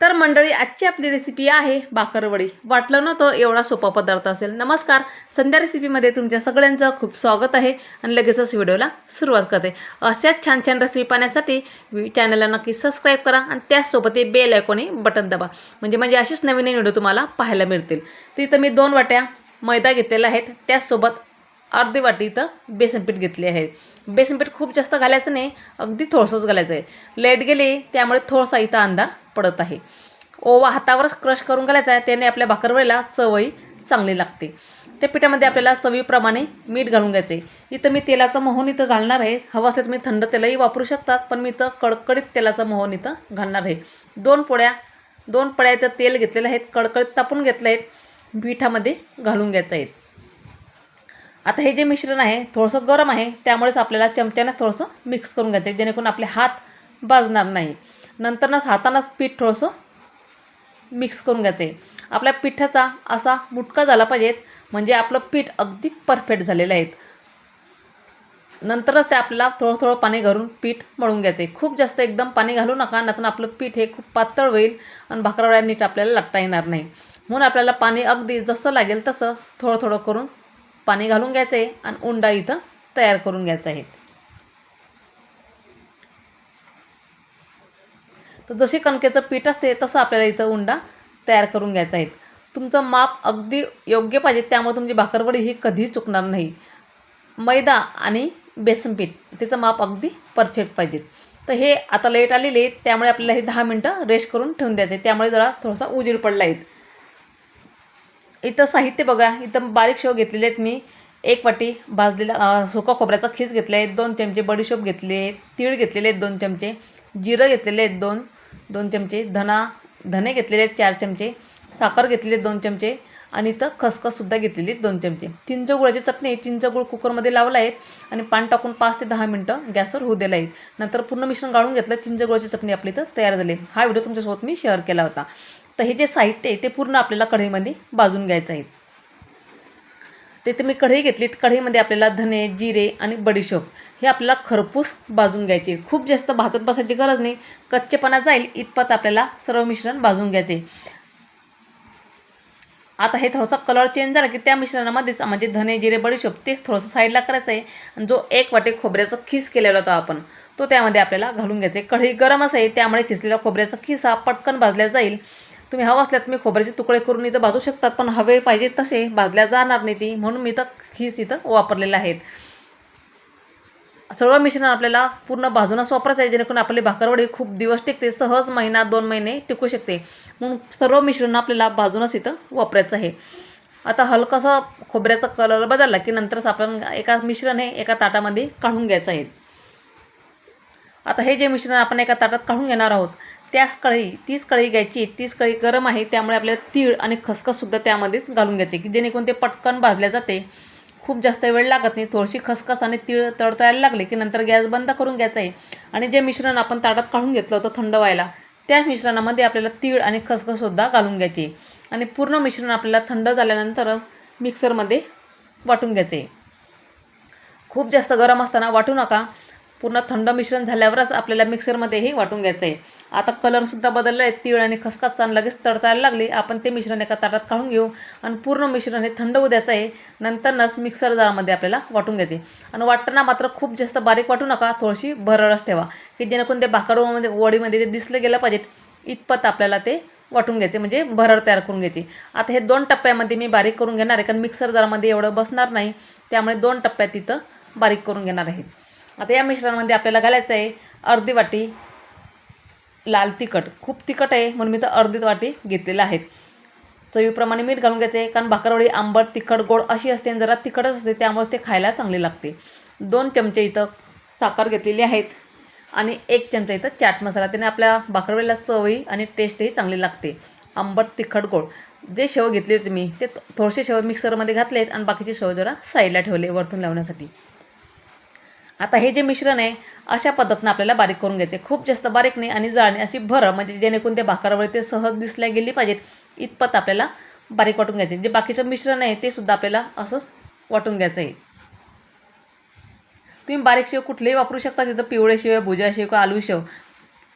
तर मंडळी आजची आपली रेसिपी आहे बाकरवडी वाटलं नव्हतं एवढा सोपा पदार्थ असेल. नमस्कार. संध्या रेसिपीमध्ये तुमच्या सगळ्यांचं खूप स्वागत आहे आणि लगेचच व्हिडिओला सुरुवात करते. अशाच छान छान रेसिपी पाहण्यासाठी चॅनलला नक्की सबस्क्राईब करा आणि त्याचसोबत ते बेल ऐकोनी बटन दाबा. म्हणजे म्हणजे असेच नवीन नवीन व्हिडिओ तुम्हाला पाहायला मिळतील. तर इथं मी दोन वाट्या मैदा घेतलेला आहेत त्याचसोबत अर्धी वाटी इथं बेसनपीठ घेतली घेतले आहे. बेसनपीठ खूप जास्त घालायचं नाही अगदी थोडंसंच घालायचं आहे. लेट गेली त्यामुळे थोडासा इथं अंदा पडत आहे. ओवा हातावरच क्रश करून घालायचा आहे त्याने आपल्या भाकरवडीला चवही चांगली लागते. त्या पिठामध्ये आपल्याला चवीप्रमाणे मीठ घालून घ्यायचं. आहे इथं मी तेलाचं मोहन इथं घालणार आहे. हवं असलं तुम्ही थंड तेलही वापरू शकतात पण मी इथं कडकडीत तेलाचं मोहन इथं घालणार आहे. दोन पोळ्या दोन पळ्या इथं तेल घेतलेलं आहेत कडकडीत तापून घेतलं आहेत पिठामध्ये घालून घ्यायचं आहे. आता हे जे मिश्रण आहे थोडंसं गरम आहे त्यामुळेच आपल्याला चमच्यानेच थोडंसं मिक्स करून घ्यायचं आहे जेणेकरून आपले हात भाजणार नाही. नंतरनंच हातानंच पीठ थोडंसं मिक्स करून घ्यायचे आपल्या पिठाचा असा मुटका झाला पाहिजेत म्हणजे आपलं पीठ अगदी परफेक्ट झालेलं आहे. नंतरच ते आपल्याला थोडं थोडं पाणी घालून पीठ मळून घ्यायचं खूप जास्त एकदम पाणी घालू नका नंतर आपलं पीठ हे खूप पातळ होईल आणि भाकरवड्या नीट आपल्याला लागता येणार नाही. म्हणून आपल्याला पाणी अगदी जसं लागेल तसं थोडं थोडं करून पाणी घालून घ्यायचं आहे आणि उंडा इथं तयार करून घ्यायचा आहे. तर जशी कणकेचं पीठ असते तसं आपल्याला इथं उंडा तयार करून घ्यायचा आहे. तुमचं माप अगदी योग्य पाहिजे त्यामुळे तुमची भाकरवडी ही कधीही चुकणार नाही. मैदा आणि बेसन पीठ त्याचं माप अगदी परफेक्ट पाहिजे. तर हे आता लेट आलेले आहेत त्यामुळे आपल्याला हे दहा मिनटं रेस्ट करून ठेवून द्यायचं आहे. त्यामुळे जरा थोडासा उजीर पडला आहेत इथं साहित्य बघा इथं बारीक शेव घेतलेले आहेत मी. एक वाटी भाजलेला सुका खोबऱ्याचा खीस घेतला आहे. दोन चमचे बडीशोप घेतले आहेत. तीळ घेतलेले आहेत दोन चमचे. जिरं घेतलेले आहेत दोन. दोन चमचे धना धने घेतलेले आहेत चार चमचे साखर घेतलेले आहेत दोन चमचे आणि इथं खसखससुद्धा घेतलेली दोन चमचे. चिंचगुळाची चटणी चिंचगुळ कुकरमध्ये लावला आहे आणि पाणी टाकून पाच ते दहा मिनटं गॅसवर होऊ दिला आहे. नंतर पूर्ण मिश्रण गाळून घेतलं चिंच गुळाची चटणी आपली इथं तयार झाली हा व्हिडिओ तुमच्यासोबत मी शेअर केला होता. तर हे जे साहित्य आहे ते पूर्ण आपल्याला कढईमध्ये भाजून घ्यायचं आहे. तिथे मी कढई घेतलीत. कढईमध्ये आपल्याला धने जिरे आणि बडीशोप हे आपल्याला खरपूस भाजून घ्यायचे. खूप जास्त भाजत बसायची गरज नाही. कच्चेपणा जाईल इतपत आपल्याला सर्व मिश्रण भाजून घ्यायचे. आता हे थोडंसं कलर चेंज झाला की त्या मिश्रणामध्येच म्हणजे धने जिरे बडीशोप तेच थोडंसं साईडला करायचं आहे. आणि जो एक वाटे खोबऱ्याचा खीस केलेला होता आपण तो त्यामध्ये आपल्याला घालून घ्यायचा. आहे कढई गरम असेल त्यामुळे खिसलेला खोबऱ्याचा खिस हा पटकन भाजल्या जाईल. तुम्ही हवं असल्यात तुम्ही खोबऱ्याचे तुकडे करून इथं भाजू शकतात पण हवे पाहिजे तसे भाजल्या जाणार नाही ती. म्हणून मी तर हीच इथं वापरलेलं आहेत. सर्व मिश्रण आपल्याला पूर्ण भाजूनच वापरायचं आहे जेणेकरून आपली भाकरवडी खूप दिवस टिकते सहज महिना दोन महिने टिकू शकते. म्हणून सर्व मिश्रण आपल्याला भाजूनच इथं वापरायचं आहे. आता हलकासा खोबऱ्याचा कलर बदलला की नंतरच आपण एका मिश्रण हे एका ताटामध्ये काढून घ्यायचं आहे. आता हे जे मिश्रण आपण एका ताटात काढून घेणार आहोत त्याच कढई तीच कढई घ्यायची तीच कढई गरम आहे त्यामुळे आपल्याला तीळ आणि खसखससुद्धा त्यामध्येच घालून घ्यायचे की जेणेकरून ते पटकन भाजल्या जाते. खूप जास्त वेळ लागत नाही थोडीशी खसखस आणि तीळ तडतायला लागले की नंतर गॅस बंद करून घ्यायचा आहे. आणि जे मिश्रण आपण ताटात काढून घेतलं होतं थंड व्हायला त्या मिश्रणामध्ये आपल्याला तीळ आणि खसखससुद्धा घालून घ्यायची. आणि पूर्ण मिश्रण आपल्याला थंड झाल्यानंतरच मिक्सरमध्ये वाटून घ्यायचे. खूप जास्त गरम असताना वाटू नका पूर्ण थंड मिश्रण झाल्यावरच आपल्याला मिक्सरमध्ये हे वाटून घ्यायचं आहे आता कलरसुद्धा बदलला आहे तीळ आणि खसखस छान लगेच तडतायला लागली. आपण ते मिश्रण एका ताटात काढून घेऊ आणि पूर्ण मिश्रण हे थंड होऊ द्यायचं आहे नंतरनच मिक्सर जारमध्ये आपल्याला वाटून घ्यायचे आणि वाटताना मात्र खूप जास्त बारीक वाटू नका थोडीशी भरळच ठेवा की जेणेकरून ते भाकरमध्ये वडीमध्ये ते दिसलं गेलं पाहिजेत इतपत आपल्याला ते वाटून घ्यायचे म्हणजे भरड तयार करून घ्यायची आता हे दोन टप्प्यामध्ये मी बारीक करून घेणार आहे कारण मिक्सर जारमध्ये एवढं बसणार नाही. त्यामुळे दोन टप्प्यात तिथं बारीक करून घेणार आहे. आता या मिश्रणामध्ये आपल्याला घालायचं आहे अर्धी वाटी लाल तिखट. खूप तिखट आहे म्हणून मी तर अर्धी वाटी घेतलेलं आहेत चवीप्रमाणे मीठ घालून घ्यायचं आहे कारण भाकरवडी आंबट तिखट गोड अशी असते आणि जरा तिखटच असते त्यामुळे ते खायला चांगली लागते. दोन चमचे इथं साखर घेतलेली आहेत आणि एक चमचा इथं चाट मसाला. त्याने आपल्या भाकरवडीला चवही आणि टेस्टही चांगली लागते. आंबट तिखट गोड. जे शेव घेतले होते मी ते थोडेसे शेव मिक्सरमध्ये घातले आहेत आणि बाकीचे शेव जरा साईडला ठेवले वरतून लावण्यासाठी. आता हे जे मिश्रण आहे अशा पद्धतीनं आपल्याला बारीक करून घ्यायचे खूप जास्त बारीक नाही आणि जाळणी अशी भर म्हणजे जेणेकरून ते भाकरावर ते सहज दिसल्या गेली पाहिजेत इतपत आपल्याला बारीक वाटून घ्यायचे. जे बाकीचं मिश्रण आहे ते सुद्धा आपल्याला असंच वाटून घ्यायचं आहे. तुम्ही बारीक शेव कुठलेही वापरू शकता तिथं पिवळे शेव भुजा शेव किंवा आलू शेव.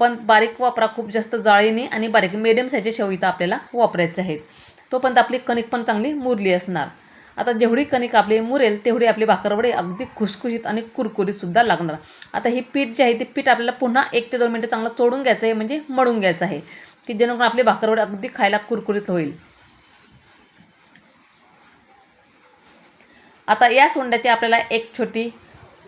पण बारीक वापरा खूप जास्त जाळीने आणि बारीक मिडियम साईजचे शेव इथं आपल्याला वापरायचे आहेत. तोपर्यंत आपली कणिक पण चांगली मुरली असणार. आता जेवढी कणिक आपली मुरेल तेवढी आपली भाकरवडी अगदी खुसखुशीत आणि कुरकुरीतसुद्धा लागणार. आता ही पीठ जे आहे ते पीठ आपल्याला पुन्हा एक ते दोन मिनटं चांगलं चोडून घ्यायचं आहे म्हणजे मळून घ्यायचं आहे की जेणेकरून आपली भाकरवडे अगदी खायला कुरकुरीत होईल. आता याच उंड्याची आपल्याला एक छोटी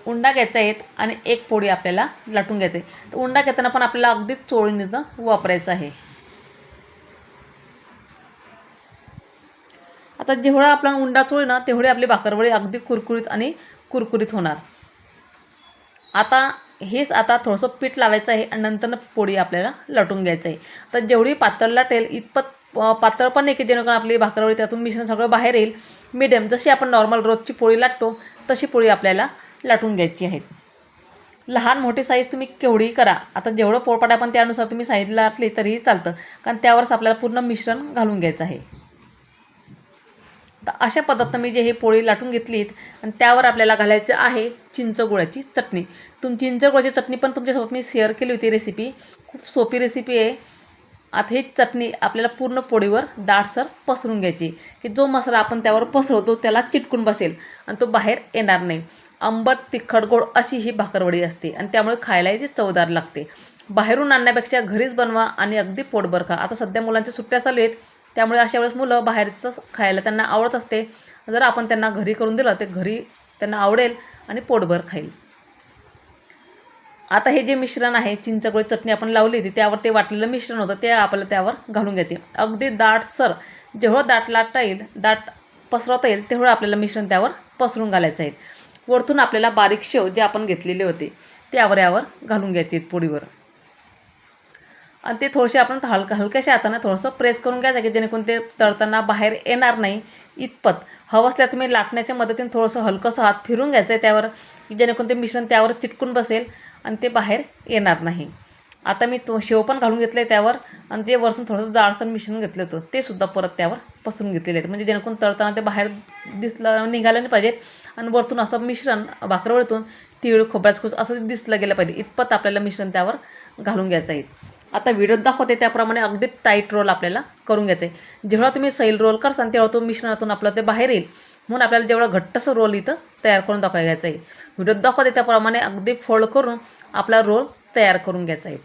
उंडा घ्यायचा आहेत आणि एक पोळी आपल्याला लाटून घ्यायचं आहे. तर उंडा घेताना पण आपल्याला अगदी चोळून वापरायचं आहे. आता जेवढा आपला उंडा चोळी ना तेवढी आपली भाकरवडी अगदी कुरकुरीत आणि कुरकुरीत होणार. आता हेच आता थोडंसं पीठ लावायचं आहे आणि नंतर पोळी आपल्याला लाटून घ्यायचं आहे. तर जेवढी पातळ लाटेल इतपत पातळ पण नाही की जेणेकरून आपली भाकरवडी त्यातून मिश्रण सगळं बाहेर येईल. मिडियम जशी आपण नॉर्मल रोजची पोळी लाटतो तशी पोळी आपल्याला लाटून घ्यायची आहे. लहान मोठी साईज तुम्ही केवढी करा. आता जेवढं पोळपाट आपण त्यानुसार तुम्ही साईज लाटली तरीही चालतं. कारण त्यावरच आपल्याला पूर्ण मिश्रण घालून घ्यायचं आहे. तर अशा पदार्थ मी जे हे पोळी लाटून घेतलीत आणि त्यावर आपल्याला घालायचं आहे चिंचगुळाची चटणी. तुम चिंचगुळाची चटणी पण तुमच्यासोबत मी शेअर केली होती रेसिपी खूप सोपी रेसिपी आहे. आता ही चटणी आपल्याला पूर्ण पोळीवर दाटसर पसरून घ्यायची. की जो मसाला आपण त्यावर पसरवतो त्याला चिटकून बसेल आणि तो बाहेर येणार नाही. आंबट तिखट गोड अशी ही भाकरवडी असते आणि त्यामुळे खायलाही ती चवदार लागते. बाहेरून आणण्यापेक्षा घरीच बनवा आणि अगदी पोटभर खा. आता सध्या मुलांच्या सुट्ट्या चालू आहेत त्यामुळे अशा वेळेस मुलं बाहेरचंच खायला त्यांना आवडत असते. जर आपण त्यांना घरी करून दिलं ते घरी त्यांना आवडेल आणि पोटभर खाईल. आता हे जे मिश्रण आहे चिंचगोळी चटणी आपण लावली होती त्यावर ते वाटलेलं मिश्रण होतं ते आपल्याला त्यावर घालून घेते. अगदी दाटसर जेवढं दाट लाटता येईल दाट पसरवता येईल तेवढं आपल्याला मिश्रण त्यावर पसरून घालायचं आहे. वरतून आपल्याला बारीक शेव जे आपण घेतलेले होते त्यावर यावर घालून घ्यायचे आहेत पोळीवर आणि ते थोडेसे आपण हलका हलक्याशा हातानं थोडंसं प्रेस करून घ्यायचं की जेणेकरून ते तळताना बाहेर येणार नाही इतपत. हवं असल्या तुम्ही लाटण्याच्या मदतीने थोडंसं हलकंसं हात फिरून घ्यायचं आहे त्यावर की जेणेकरून ते मिश्रण त्यावर चिटकून बसेल आणि ते बाहेर येणार नाही. आता मी तो शेव पण घालून घेतलं आहे त्यावर आणि जे वरसून थोडंसं जाडसर मिश्रण घेतलं होतं ते सुद्धा परत त्यावर पसरून घेतलेले आहेत म्हणजे जेणेकरून तळताना ते बाहेर दिसलं निघालं नाही पाहिजे आणि वरतून असं मिश्रण भाकरवळीतून तिळ खोबऱ्याच कुस असं दिसलं गेलं पाहिजे इतपत आपल्याला मिश्रण त्यावर घालून घ्यायचं आहे. आता व्हिडिओत दाखवते त्याप्रमाणे अगदी टाईट रोल आपल्याला करून घ्यायचं आहे जेव्हा तुम्ही सैल रोल करसान तेव्हा तो मिश्रणातून आपलं ते बाहेर येईल. म्हणून आपल्याला जेवढं घट्टसं रोल इथं तयार करून दाखवायला घ्यायचं आहे. व्हिडिओत दाखवते त्याप्रमाणे अगदी फोल्ड करून आपला रोल तयार करून घ्यायचा आहे.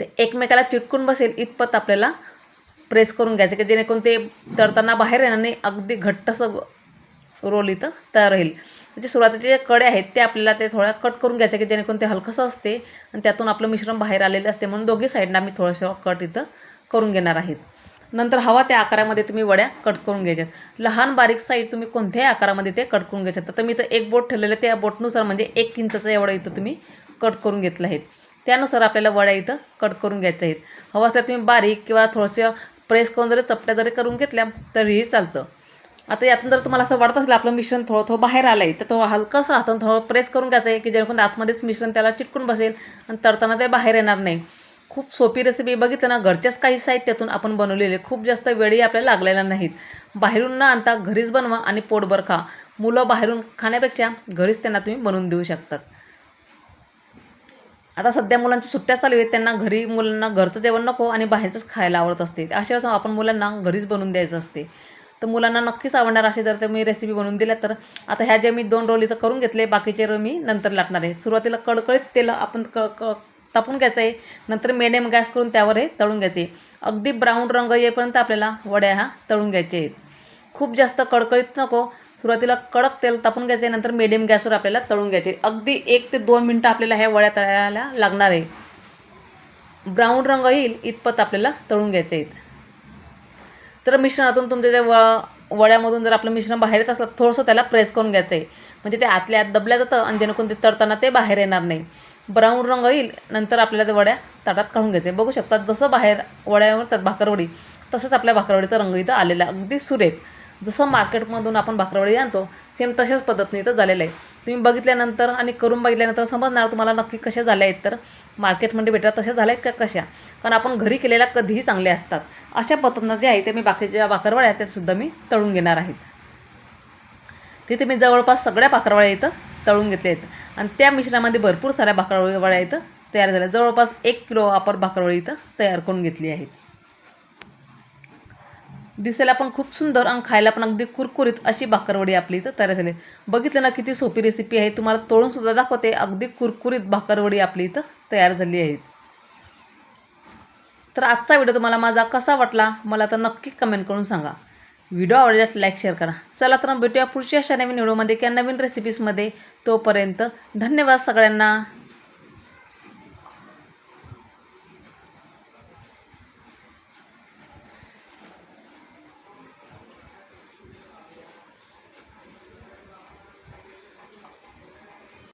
ते एकमेकाला चिटकून बसेल इतपत आपल्याला प्रेस करून घ्यायचं की जेणेकरून ते तळताना बाहेर येणार नाही अगदी घट्टसं रोल इथं तयार होईल. म्हणजे सुरुवातीचे जे कडे आहेत ते आपल्याला ते थोड्या कट करून घ्यायचे की जेणेकरून ते हलकंसं असते आणि त्यातून आपलं मिश्रण बाहेर आलेलं असते. म्हणून दोघी साईडनं आम्ही थोडंसं कट इथं करून घेणार आहेत. नंतर हवा त्या आकारामध्ये तुम्ही वड्या कट करून घ्यायच्यात. लहान बारीक साईड तुम्ही कोणत्याही आकारामध्ये ते कट करून घ्यायच्यात. तर मी इथं एक बोट ठेवलेलं त्या बोटनुसार म्हणजे एक इंचाचं एवढं इथं तुम्ही कट करून घेतलं आहेत त्यानुसार आपल्याला वड्या इथं कट करून घ्यायच्या आहेत हवं असल्या तुम्ही बारीक किंवा थोडंसं प्रेस करून जरी चपट्या जरी करून घेतल्या तरीही चालतं. आता यातून जर तुम्हाला असं वाटत असेल आपलं मिश्रण थोडं थोडं बाहेर आलं आहे तर तो हलकंसं हातून थोडं प्रेस करून घ्यायचं आहे की जेणेकरून आतमध्येच मिश्रण त्याला चिटकून बसेल आणि तळताना ते बाहेर येणार नाही. खूप सोपी रेसिपी बघितलं ना घरच्याच काही साहित्यातून आपण बनवलेले खूप जास्त वेळही आपल्याला लागलेला नाहीत. बाहेरून न आणता घरीच बनवा आणि पोटभर खा. मुलं बाहेरून खाण्यापेक्षा घरीच त्यांना तुम्ही बनवून देऊ शकतात. आता सध्या मुलांच्या सुट्ट्या चालू आहेत. त्यांना घरी मुलांना घरचं जेवण नको आणि बाहेरचंच खायला आवडत असते. अशा वेळेस आपण मुलांना घरीच बनवून द्यायचं असते. तर मुलांना नक्कीच आवडणार असे जर मी रेसिपी बनवून दिल्या तर. आता ह्या ज्या मी दोन रोल इथं करून घेतले बाकीचे रोल मी नंतर लाटणार आहे. सुरुवातीला कडकडीत तेल आपण क क तापून घ्यायचं आहे नंतर मेडियम गॅस करून त्यावर हे तळून घ्यायचे. अगदी ब्राऊन रंग येईपर्यंत आपल्याला वड्या हा तळून घ्यायचे आहेत. खूप जास्त कडकडीत नको. सुरुवातीला कडक तेल तापून घ्यायचे नंतर मिडियम गॅसवर आपल्याला तळून घ्यायचे. अगदी एक ते दोन मिनटं आपल्याला ह्या वड्या तळायला लागणार आहे. ब्राऊन रंग येईल इतपत आपल्याला तळून घ्यायचे आहेत. तर मिश्रणातून तुमच्या त्या व वड्यामधून जर आपलं मिश्रण बाहेर येत असलं थोडंसं त्याला प्रेस करून घ्यायचं आहे म्हणजे ते आतल्या आत दबल्या जातं आणि जेणेकरून ते तळताना ते बाहेर येणार नाही. ब्राऊन रंग येईल नंतर आपल्याला त्या वड्या ताटात काढून घ्यायचे बघू शकतात जसं बाहेर वड्यावर त्यात भाकरवडी तसंच आपल्या भाकरवडीचा रंग इथं आलेला अगदी सुरेख. जसं मार्केटमधून आपण भाकरवडी आणतो सेम तशाच पद्धतीने इथं झालेलं आहे. तुम्ही बघितल्यानंतर आणि करून बघितल्यानंतर समजणार तुम्हाला नक्की कशा झाल्या आहेत. तर मार्केटमध्ये भेटतात तशा झाल्या आहेत का कशा? कारण आपण घरी केलेल्या कधीही चांगल्या असतात. अशा पद्धतीनं जे आहे ते मी बाकीच्या भाकरवड्या आहेत त्यासुद्धा मी तळून घेणार आहेत तिथे मी जवळपास सगळ्या भाकरवड्या इथं तळून घेतल्या आहेत. आणि त्या मिश्रणामध्ये भरपूर साऱ्या भाकरवड्या इथं तयार झाल्या. जवळपास एक किलो आपण भाकरवडी इथं तयार करून घेतली आहेत दिसायला पण खूप सुंदर आणि खायला पण अगदी कुरकुरीत अशी भाकरवडी आपली इथं तयार झाली. बघितलं ना किती सोपी रेसिपी आहे. तुम्हाला तळूनसुद्धा दाखवते. अगदी कुरकुरीत भाकरवडी आपली इथं तयार झाली आहे. तर आजचा व्हिडिओ तुम्हाला माझा कसा वाटला मला तर नक्की कमेंट करून सांगा. व्हिडिओ आवडल्यास लाईक शेअर करा. चला तर मग भेटूया पुढच्या अशा नवीन व्हिडिओमध्ये किंवा नवीन रेसिपीजमध्ये तोपर्यंत धन्यवाद सगळ्यांना.